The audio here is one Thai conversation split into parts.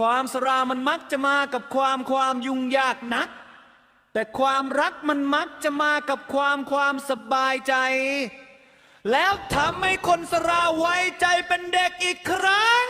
ความสรามันมักจะมากับความความยุ่งยากนัก แต่ความรักมันมักจะมากับความความสบายใจ แล้วทำให้คนสราไว้ใจเป็นเด็กอีกครั้ง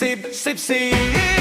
สิบสี่